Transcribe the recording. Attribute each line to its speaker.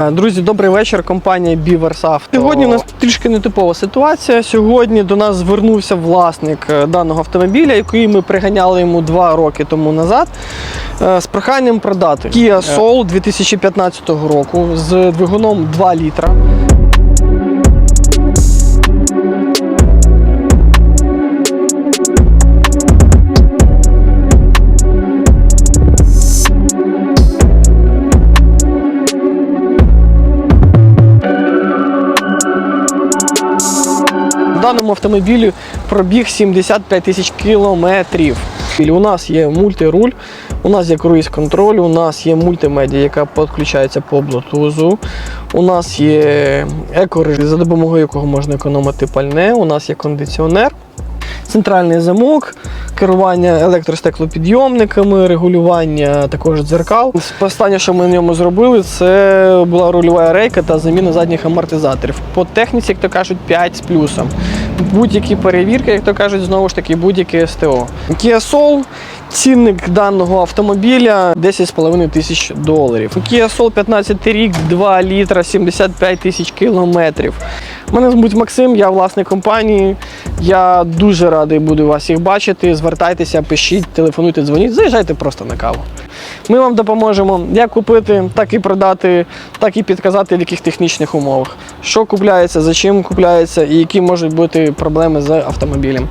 Speaker 1: Е, Друзі, добрий вечір. Компанія Біверсафт. Сьогодні у нас трішки нетипова ситуація. Сьогодні до нас звернувся власник е, даного автомобіля, який ми приганяли йому два роки тому назад, е, з проханням продати Kia Soul 2015 року з двигуном 2 літра. Даному автомобілі пробіг 75 тисяч кілометрів. У нас є мультируль, у нас є круїз-контроль, у нас є мультимедіа, яка підключається по Bluetooth. У нас є екорежим, за допомогою якого можна економити пальне. У нас є кондиціонер, центральний замок, керування електростеклопідйомниками, регулювання також дзеркал. Останнє, що ми на ньому зробили, це була рульова рейка та заміна задніх амортизаторів. По техніці, як то кажуть, 5 з плюсом. Будь-які перевірки, як то кажуть, знову ж таки, будь-яке СТО. Kia Soul, цінник даного автомобіля 10,5 тисяч доларів. Kia Soul 15 рік, 2 літра, 75 тисяч кілометрів. Мене звуть Максим, я власник компанії. Я дуже радий буду вас їх бачити. Звертайтеся, пишіть, телефонуйте, дзвоніть, заїжджайте просто на каву. Ми вам допоможемо як купити, так і продати, так і підказати, в яких технічних умовах, що купляється, за чим купляється і які можуть бути проблеми з автомобілем.